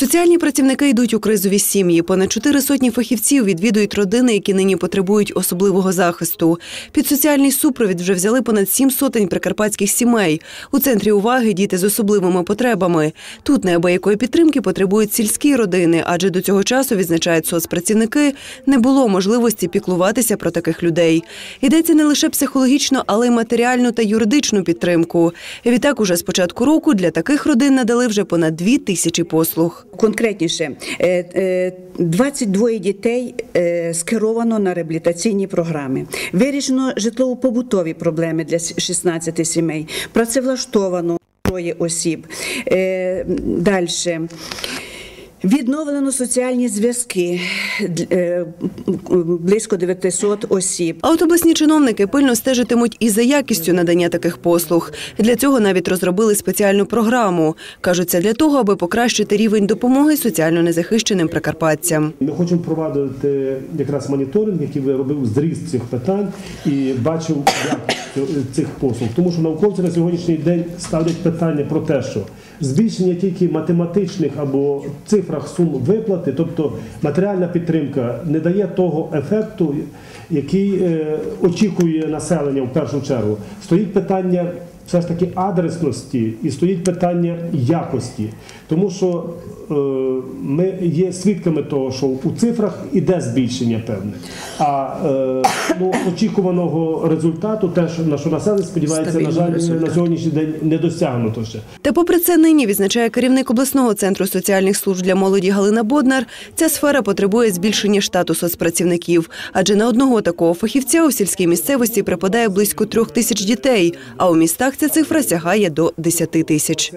Соціальні працівники йдуть у кризові сім'ї. Понад чотири сотні фахівців відвідують родини, які нині потребують особливого захисту. Під соціальний супровід вже взяли понад сім сотень прикарпатських сімей. У центрі уваги діти з особливими потребами. Тут неабиякої підтримки потребують сільські родини, адже до цього часу відзначають соцпрацівники, не було можливості піклуватися про таких людей. Йдеться не лише психологічно, але й матеріальну та юридичну підтримку. Відтак, уже з початку року для таких родин надали вже понад дві тисячі послуг. Конкретніше, е, е, 22 дітей е, скеровано на реабілітаційні програми. Вирішено житлово-побутові проблеми для 16 сімей. Працевлаштовано троє осіб. Далі. Відновлено соціальні зв'язки е, близько 900 осіб. А от обласні чиновники пильно стежитимуть і за якістю надання таких послуг. Для цього навіть розробили спеціальну програму. Кажуть, це для того, аби покращити рівень допомоги соціально незахищеним прикарпатцям. Ми хочемо провадити якраз моніторинг, який би робив зріст цих питань і бачив якість цих послуг. Тому що науковці на сьогоднішній день ставлять питання про те, що збільшення тільки математичних або цифрах сум виплати, тобто матеріальна підтримка, не дає того ефекту, який е, очікує населення в першу чергу. Стоїть питання все ж таки адресності і стоїть питання якості, тому що е, ми є свідками того, що у цифрах іде збільшення певне, а е, ну, очікуваного результату, теж на що населення сподівається, на жаль, на сьогоднішній день не досягнуто ще. Та, попри це, нині відзначає керівник обласного центру соціальних служб для молоді Галина Боднар. Ця сфера потребує збільшення штату соцпрацівників, адже на одного такого фахівця у сільській місцевості припадає близько трьох тисяч дітей, а у містах ця цифра сягає до 10 тисяч.